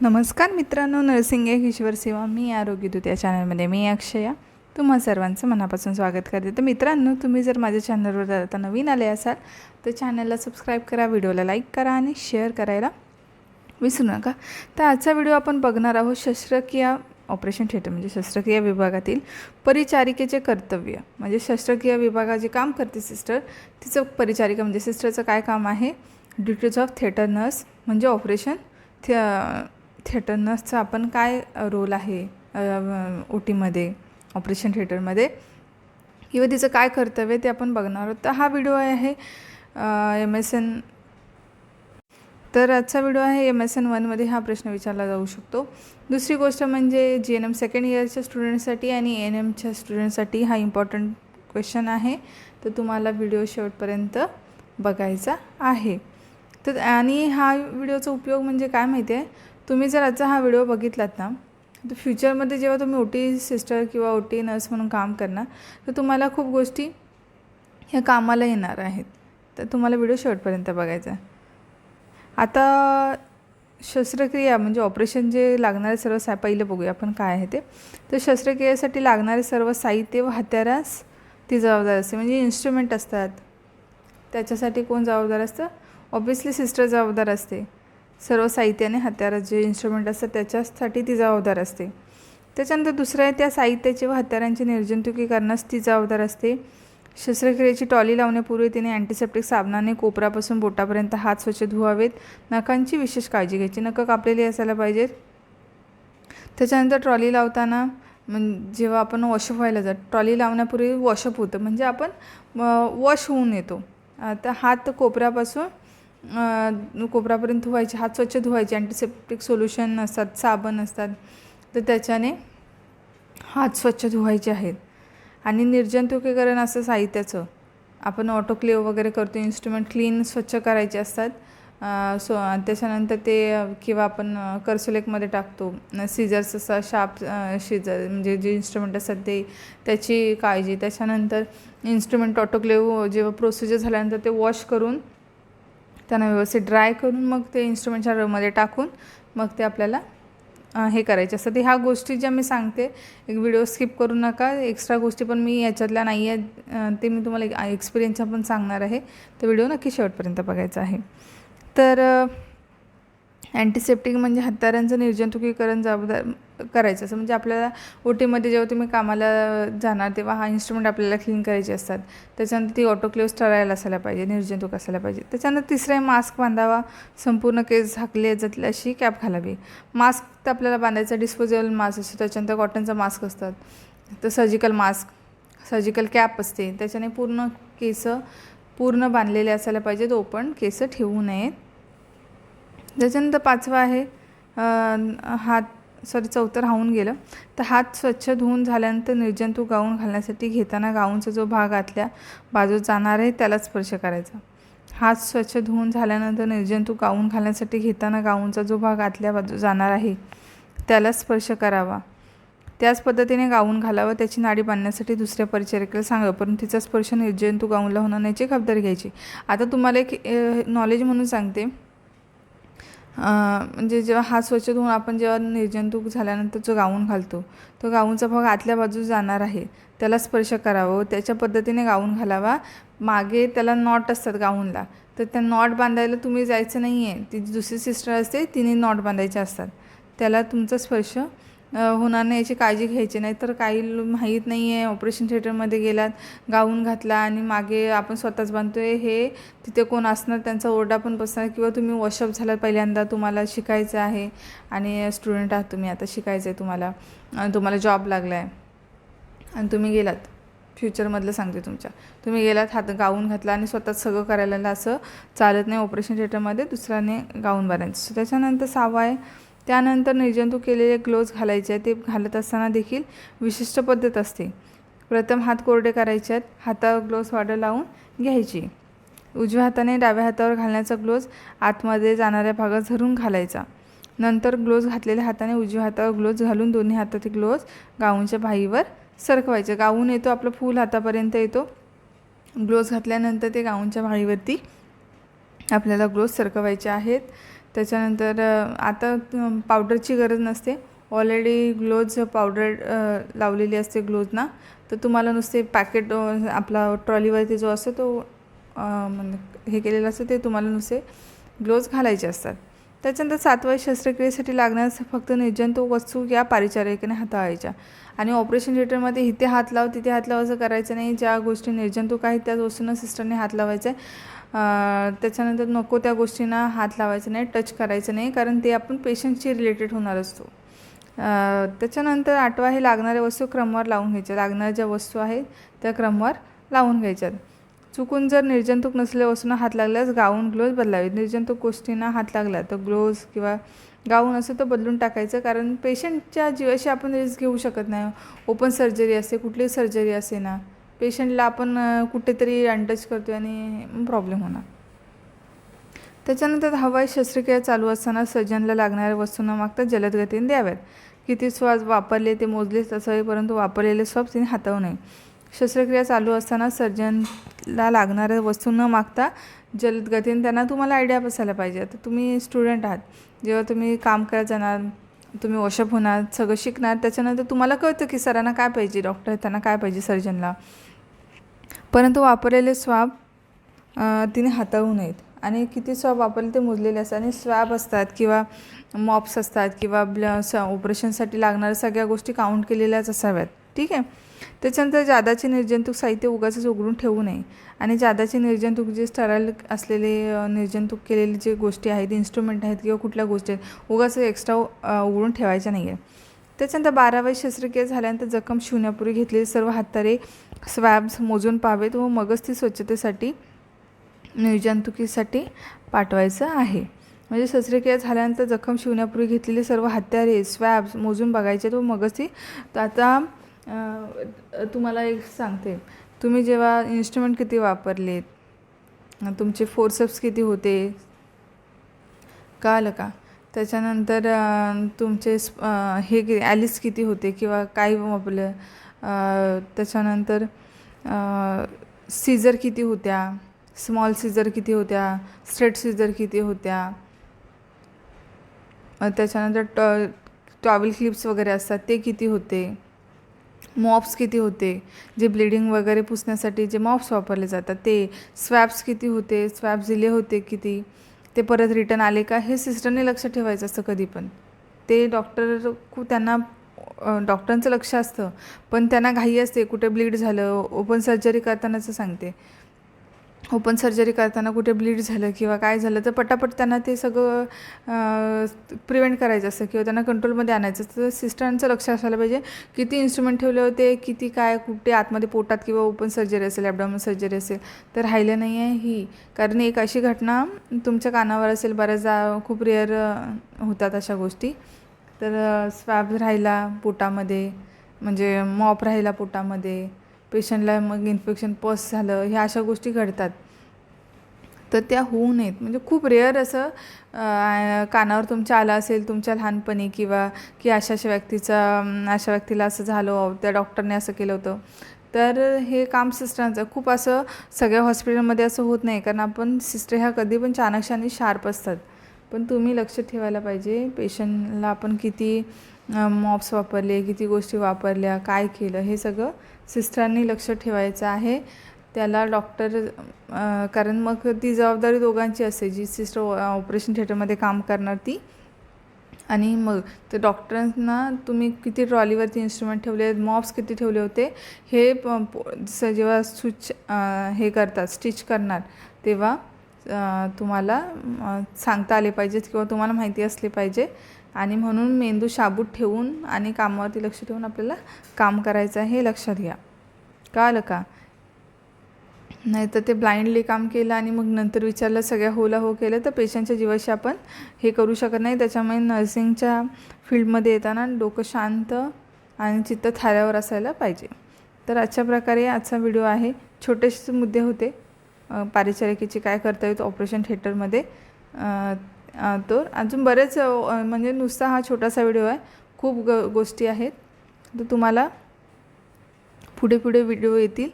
नमस्कार मित्रांनो नर्सिंग एक ईश्वर सेवा. मी आरोग्य दूत या चॅनलमध्ये मी अक्षया. तुम्हा सर्वांचं मनापासून स्वागत करते. तर मित्रांनो तुम्ही जर माझ्या चॅनलवर आता नवीन आले असाल तर चॅनलला सबस्क्राईब करा व्हिडिओला लाईक करा आणि शेअर करायला विसरू नका. तर आजचा व्हिडिओ आपण बघणार आहोत शस्त्रक्रिया ऑपरेशन थिएटर म्हणजे शस्त्रक्रिया विभागातील परिचारिकेचे कर्तव्य. म्हणजे शस्त्रक्रिया विभागात जे काम करते सिस्टर तिचं परिचारिका म्हणजे सिस्टरचं काय काम आहे? ड्युटीज ऑफ थिएटर नर्स म्हणजे ऑपरेशन थि थिएटर नर्सचा आपण काय रोल आहे ओ टीमध्ये ऑपरेशन थिएटरमध्ये? किंवा तिचं काय कर्तव्य ते आपण बघणार आहोत. तर हा व्हिडिओ आहे एम एस एन तर आजचा व्हिडिओ आहे एम एस एन वनमध्ये हा प्रश्न विचारला जाऊ शकतो. दुसरी गोष्ट म्हणजे जी एन एम सेकंड इयरच्या स्टुडंटसाठी आणि एन एमच्या स्टुडंटसाठी हा इम्पॉर्टंट क्वेश्चन आहे. तर तुम्हाला व्हिडिओ शेवटपर्यंत बघायचा आहे. तर आणि हा व्हिडिओचा उपयोग म्हणजे काय माहिती आहे? तुम्ही जर आजचा हा व्हिडिओ बघितलात ना तर फ्युचरमध्ये जेव्हा तुम्ही ओ टी सिस्टर किंवा ओ टी नर्स म्हणून काम करणार तर तुम्हाला खूप गोष्टी ह्या कामाला येणार आहेत. तर तुम्हाला व्हिडिओ शेवटपर्यंत बघायचा आहे. आता शस्त्रक्रिया म्हणजे ऑपरेशन जे लागणारे सर्व सा पहिलं बघूया आपण काय आहे ते. तर शस्त्रक्रियेसाठी लागणारे सर्व साहित्य व हत्यारास ती जबाबदार असते. म्हणजे इन्स्ट्रुमेंट असतात. त्याच्यासाठी कोण जबाबदार असतं? ऑब्वियसली सिस्टर जबाबदार असते. सर्व साहित्याने हत्यारात जे इन्स्ट्रुमेंट असतात त्याच्यासाठी ती जबाबदार असते. त्याच्यानंतर दुसरं आहे त्या साहित्याचे व हत्यारांचे निर्जंतुकीकरणास ती जबाबदार असते. शस्त्रक्रियेची टॉली लावण्यापूर्वी तिने अँटीसेप्टिक साबणाने कोपरापासून बोटापर्यंत हात स्वच्छ धुवावेत. नखांची विशेष काळजी घ्यायची. नखं कापलेली असायला पाहिजेत. त्याच्यानंतर ट्रॉली लावताना जेव्हा आपण वॉशअप व्हायला जात ट्रॉली लावण्यापूर्वी वॉशअप होतं. म्हणजे आपण वॉश होऊन येतो. तर हात कोपऱ्यापासून कोपरापर्यंत धुवायचे हात स्वच्छ धुवायचे अँटीसेप्टिक सोल्युशन असतात साबण असतात. तर त्याच्याने हात स्वच्छ धुवायचे आहेत. आणि निर्जंतुकीकरण असं साहित्याचं. आपण ऑटोक्लेव वगैरे करतो इन्स्ट्रुमेंट क्लीन स्वच्छ करायचे असतात. सो त्याच्यानंतर ते किंवा आपण कर्सुलेकमध्ये टाकतो. सीजर्स असतात शार्प शिजर म्हणजे जे इन्स्ट्रुमेंट असतात ते त्याची काळजी. त्याच्यानंतर इन्स्ट्रुमेंट ऑटोक्लेव जेव्हा प्रोसिजर झाल्यानंतर ते वॉश करून त्यांना व्यवस्थित ड्राय करून मग ते इन्स्ट्रुमेंटच्या रमध्ये टाकून मग ते आपल्याला हे करायचे. असतात ह्या गोष्टी ज्या मी सांगते एक व्हिडिओ स्किप करू नका. एक्स्ट्रा गोष्टी पण मी याच्यातल्या नाही आहेत. ते मी तुम्हाला एक्सपिरियन्सच्या पण सांगणार आहे. तर व्हिडिओ नक्की शेवटपर्यंत बघायचा आहे. तर अँटीसेप्टिक म्हणजे हत्यारांचं निर्जंतुकीकरण जबाबदार करायचं. असं म्हणजे आपल्याला ओ टीमध्ये जेव्हा तुम्ही कामाला जाणार तेव्हा हा इन्स्ट्रुमेंट आपल्याला क्लीन करायचे असतात. त्याच्यानंतर ती ऑटोक्लेव्स ठरायला असायला पाहिजे निर्जंतुक असायला पाहिजे. त्याच्यानंतर तिसरं मास्क बांधावा संपूर्ण केस झाकले जातील अशी कॅप घालावी. मास्क तर आपल्याला बांधायचा डिस्पोजेबल मास्क असतो त्याच्यानंतर कॉटनचा मास्क असतात. तर सर्जिकल मास्क सर्जिकल कॅप असते. त्याच्याने पूर्ण केस पूर्ण बांधलेले असायला पाहिजेत ओपन केस ठेवू नयेत. त्याच्यानंतर पाचवा आहे हात सॉरी चौथं राहून गेलं. तर हात स्वच्छ धुवून झाल्यानंतर निर्जंतू गाऊन घालण्यासाठी घेताना गाऊनचा जो भाग आतल्या बाजूत जाणार आहे त्याला स्पर्श करायचा. हात स्वच्छ धुवून झाल्यानंतर निर्जंतू गाऊन घालण्यासाठी घेताना गाऊनचा जो भाग आतल्या बाजू जाणार आहे त्याला स्पर्श करावा. त्याच पद्धतीने गाऊन घालावं त्याची नाडी बांधण्यासाठी दुसऱ्या परिचारिकेला सांगावं परंतु तिचा स्पर्श निर्जंतू गाऊनला होणार नाही याची खबरदारी घ्यायची. आता तुम्हाला एक नॉलेज म्हणून सांगते. म्हणजे जेव्हा हात स्वच्छ धुवून आपण जेव्हा निर्जंतुक झाल्यानंतर जो गाऊन घालतो तो गाऊनचा भाग आतल्या बाजूस जाणार आहे. त्याला स्पर्श करावं त्याच्या पद्धतीने गाऊन घालावा. मागे त्याला नॉट असतात गाऊनला. तर त्या नॉट बांधायला तुम्ही जायचं नाही आहे ती दुसरी सिस्टर असते तिने नॉट बांधायचे असतात. त्याला तुमचा स्पर्श होणार नाही याची काळजी घ्यायची नाही. तर काही माहीत नाही आहे ऑपरेशन थिएटरमध्ये गेलात गाऊन घातला आणि मागे आपण स्वतःच बांधतो आहे हे तिथे कोण असणार त्यांचा ओरडा पण बसणार किंवा तुम्ही वॉशअप झाला पहिल्यांदा तुम्हाला शिकायचं आहे आणि स्टुडंट आहात तुम्ही आता शिकायचं आहे तुम्हाला. आणि तुम्हाला जॉब लागला आहे आणि तुम्ही गेलात. फ्युचरमधलं सांगते तुमच्या. तुम्ही गेलात हात गाऊन घातला आणि स्वतःच सगळं करायला असं चालत नाही ऑपरेशन थिएटरमध्ये दुसऱ्याने गाऊन बांधायचं. त्याच्यानंतर सहावा आहे त्यानंतर निर्जंतू केलेले ग्लोव्ज घालायचे आहे ते घालत असताना देखील विशिष्ट पद्धत असते. प्रथम हात कोरडे करायचे आहेत. हातावर ग्लोव्ज वाढ लावून घ्यायची. उजव्या हाताने डाव्या हातावर घालण्याचा ग्लोव्ज आतमध्ये जाणाऱ्या भागात धरून घालायचा. नंतर ग्लोव्ज घातलेल्या हाताने उजव्या हातावर ग्लोव्ज घालून दोन्ही हातातील ग्लोव्ज गाऊनच्या भाईवर सरकवायचे. गाऊन येतो आपलं फूल हातापर्यंत येतो. ग्लोव्ज घातल्यानंतर ते गाऊनच्या भाळीवरती आपल्याला ग्लोव्ज सरकवायचे आहेत. त्याच्यानंतर आता पावडरची गरज नसते. ऑलरेडी ग्लोज पावडर लावलेली असते ग्लोजना तर तुम्हाला नुसते पॅकेट आपला ट्रॉलीवरती जो असतो तो म्हणजे हे केलेलं असतं ते तुम्हाला नुसते ग्लोज घालायचे असतात. त्याच्यानंतर सातव्या शस्त्रक्रियेसाठी लागण्यास फक्त निर्जंतुक वस्तू या पारिचारिकेने हाताळायच्या. आणि ऑपरेशन थिएटरमध्ये इथे हात लाव तिथे हात लाव असं करायचं नाही. ज्या गोष्टी निर्जंतुक आहेत त्याच वस्तूंना सिस्टरने हात लावायचा. आहे त्याच्यानंतर नको त्या गोष्टींना हात लावायचं नाही टच करायचं नाही कारण ते आपण पेशंटशी रिलेटेड होणार असतो. त्याच्यानंतर आठवा हे लागणाऱ्या वस्तू क्रमवार लावून घ्यायच्या. लागणाऱ्या ज्या वस्तू आहेत त्या क्रमवार लावून घ्यायच्यात. चुकून जर निर्जंतुक नसलेल्या वस्तूंना हात लागल्यास गाऊन ग्लोव्ज बदलावे निर्जंतुक गोष्टींना हात लागला तर ग्लोव्ज किंवा गाऊन असं तर बदलून टाकायचं कारण पेशंटच्या जीवाशी आपण रिस्क घेऊ शकत नाही. ओपन सर्जरी असते कुठलीही सर्जरी असे ना पेशंटला आपण कुठेतरी अनटच करतो आणि प्रॉब्लेम होणार. त्याच्यानंतर हवाई शस्त्रक्रिया चालू असताना सर्जनला लागणाऱ्या वस्तू न मागता जलद गतीने द्याव्यात. किती श्वास वापरले ते मोजलेच असावे परंतु वापरलेले स्वाब तिने हाताळू नये. शस्त्रक्रिया चालू असताना सर्जनला लागणाऱ्या वस्तू न मागता जलद गतीने त्यांना तुम्हाला आयडिया बसायला पाहिजे. आता तुम्ही स्टुडंट आहात. जेव्हा तुम्ही काम करत जाणार तुम्ही वॉशअप होणार सगळं शिकणार त्याच्यानंतर तुम्हाला कळतं की सरांना काय पाहिजे डॉक्टर त्यांना काय पाहिजे सर्जनला. परंतु वापरलेले स्वाब तिने हाताळू नयेत. आणि किती स्वाब वापरले ते मोजलेले असतात. आणि स्वॅब असतात किंवा मॉप्स असतात किंवा ब्ल स ऑपरेशनसाठी लागणाऱ्या सगळ्या गोष्टी काउंट केलेल्याच असाव्यात. ठीक आहे? त्याच्यानंतर जादाचे निर्जंतुक साहित्य उगाच उघडून ठेवू नये. आणि जादाचे निर्जंतुक जे स्टराईल असलेले निर्जंतुक केलेले जे गोष्टी आहेत इन्स्ट्रुमेंट आहेत किंवा कुठल्या गोष्टी आहेत उगाच एक्स्ट्रा उघडून ठेवायच्या नाही आहे त्याच्यानंतर बारावी शस्त्रक्रिया झाल्यानंतर जखम शिवण्यापूर्वी घेतलेले सर्व हातारे स्वॅब्स मोजून पावेत व मगच ती स्वच्छतेसाठी निर्जंतुकीसाठी पाठवायचं आहे. म्हणजे शस्त्रक्रिया झाल्यानंतर जखम शिवण्यापूर्वी घेतलेले सर्व हत्यारे स्वॅब्स मोजून बघायचे तो मगच ती आता तुम्हाला एक सांगते. तुम्ही जेव्हा इन्स्ट्रुमेंट किती वापरलेत तुमचे फोर्सअप्स किती होते? कळलं का? त्याच्यानंतर तुमचे स्प- हे कि ॲलिस किती होते किंवा काय आपलं त्याच्यानंतर सीझर किती होत्या? स्मॉल सीझर किती होत्या? स्ट्रेट सीझर किती होत्या? त्याच्यानंतर टॉ टॉवेल क्लिप्स वगैरे असतात ते किती होते? मॉप्स किती होते? जे ब्लिडिंग वगैरे पुसण्यासाठी जे मॉप्स वापरले जातात ते स्वॅब्स किती होते? स्वॅब्स दिले होते किती? ते परत रिटर्न आले का? हे सिस्टरने लक्ष ठेवायचं असतं कधी पण ते डॉक्टर खूप त्यांना डॉक्टरांचं लक्ष असतं. पण त्यांना घाई असते. कुठे ब्लीड झालं ओपन सर्जरी करतानाचं सांगते. ओपन सर्जरी करताना कुठे ब्लीड झालं किंवा काय झालं तर पटापट त्यांना ते सगळं प्रिव्हेंट करायचं असतं किंवा त्यांना कंट्रोलमध्ये आणायचं तर सिस्टरांचं लक्ष असायला पाहिजे किती इन्स्ट्रुमेंट ठेवले होते किती काय कुठे आतमध्ये पोटात किंवा ओपन सर्जरी असेल ॲबडॉमन सर्जरी असेल तर राहिलं नाही आहे ही. कारण एक अशी घटना तुमच्या कानावर असेल बऱ्याचदा खूप रेअर होतात अशा गोष्टी. तर स्वॅब राहिला पोटामध्ये म्हणजे मॉप राहिला पोटामध्ये पेशंटला मग इन्फेक्शन पस झालं ह्या अशा गोष्टी घडतात. तर त्या होऊ नयेत. म्हणजे खूप रेअर असं कानावर तुमच्या आलं असेल तुमच्या लहानपणी किंवा की अशा अशा व्यक्तीचा अशा व्यक्तीला असं झालं हो, त्या डॉक्टरने असं केलं होतं. तर हे काम सिस्टरांचं खूप असं सगळ्या हॉस्पिटलमध्ये असं होत नाही. कारण आपण सिस्टर ह्या कधी पण चाणक्य आणि शार्प असतात. पण तुम्ही लक्ष ठेवायला पाहिजे पेशंटला आपण किती मॉप्स वापरले किती गोष्टी वापरल्या काय केलं हे सगळं सिस्टरांनी लक्ष ठेवायचं आहे. त्याला डॉक्टर कारण मग ती जबाबदारी दोघांची असते. जी सिस्टर ऑपरेशन थिएटरमध्ये काम करणार ती. आणि मग ते डॉक्टरांना तुम्ही किती ट्रॉलीवरती इन्स्ट्रुमेंट ठेवले आहेत मॉप्स किती ठेवले होते हे प- जसं जेव्हा स्विच हे करतात स्टिच करणार तेव्हा तुम्हाला सांगता आले पाहिजेत किंवा तुम्हाला माहिती असली पाहिजे. आणि म्हणून मेंदू शाबूत ठेवून आणि कामावरती लक्ष ठेवून आपल्याला काम करायचं आहे हे लक्षात घ्या. कळलं का? नाही तर ते ब्लाइंडली काम केलं आणि मग नंतर विचारलं सगळ्या होला हो केलं तर पेशंटच्या जीवाशी आपण हे करू शकत नाही. त्याच्यामुळे नर्सिंगच्या फील्डमध्ये येताना डोकं शांत आणि चित्त थाऱ्यावर असायला पाहिजे. तर अशा प्रकारे आजचा व्हिडिओ आहे. छोटेसे मुद्दे होते. अ, पारिचारिकेचे काय करता येतं ऑपरेशन थिएटरमध्ये. तर अजून बरेच म्हणजे नुसता हा छोटासा व्हिडिओ आहे. खूप ग गोष्टी आहेत. तर तुम्हाला पुढे पुढे व्हिडिओ येतील.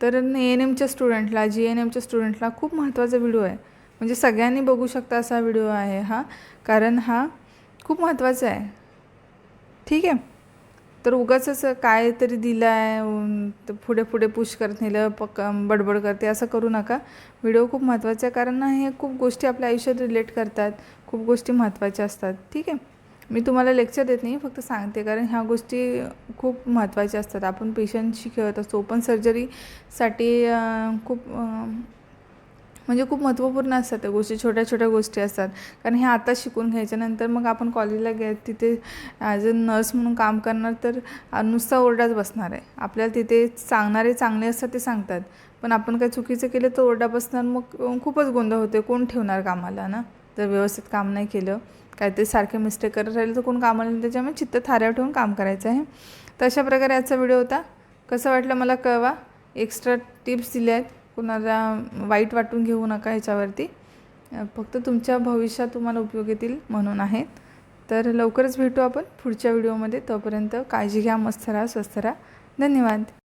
तर एन एमच्या स्टुडंटला जी एन एमच्या स्टुडंटला खूप महत्त्वाचा व्हिडिओ आहे. म्हणजे सगळ्यांनी बघू शकता असा व्हिडिओ आहे हा. कारण हा खूप महत्त्वाचा आहे. ठीक आहे? तर उगाच असं काय तरी दिलं आहे तर पुढे पुढे पुश करत नेलं पक बडबड करते असं करू नका. व्हिडिओ खूप महत्त्वाचा आहे कारण हे खूप गोष्टी आपल्या आयुष्यात रिलेट करतात. खूप गोष्टी महत्त्वाच्या असतात. ठीक आहे? मी तुम्हाला लेक्चर देत नाही फक्त सांगते. कारण ह्या गोष्टी खूप महत्त्वाच्या असतात. आपण पेशंटशी खेळत असतो. ओपन सर्जरीसाठी खूप म्हणजे खूप महत्त्वपूर्ण असतात त्या गोष्टी छोट्या छोट्या गोष्टी असतात. कारण हे आता शिकून घ्यायच्या नंतर मग आपण कॉलेजला गे तिथे ॲज अ नर्स म्हणून काम करणार तर नुसता ओरडाच बसणार आहे. आपल्याला तिथे सांगणारे चांगले असतात ते सांगतात. पण आपण काही चुकीचं केलं तर ओरडा बसणार मग खूपच गोंधळ होते कोण ठेवणार कामाला ना? जर व्यवस्थित काम नाही केलं काहीतरी सारखे मिस्टेक करत राहिले तर कोण कामाला नाही त्याच्यामुळे चित्त थाऱ्यावर ठेवून काम करायचं आहे. तर अशा प्रकारे आजचा व्हिडिओ होता. कसं वाटलं मला कळवा. एक्स्ट्रा टिप्स दिल्या आहेत कुणाला वाईट वाटून घेऊ नका ह्याच्यावरती. फक्त तुमच्या भविष्यात तुम्हाला उपयोग येतील म्हणून आहेत. तर लवकरच भेटू आपण पुढच्या व्हिडिओमध्ये. तोपर्यंत काळजी घ्या मस्त राहा स्वस्त राहा. धन्यवाद.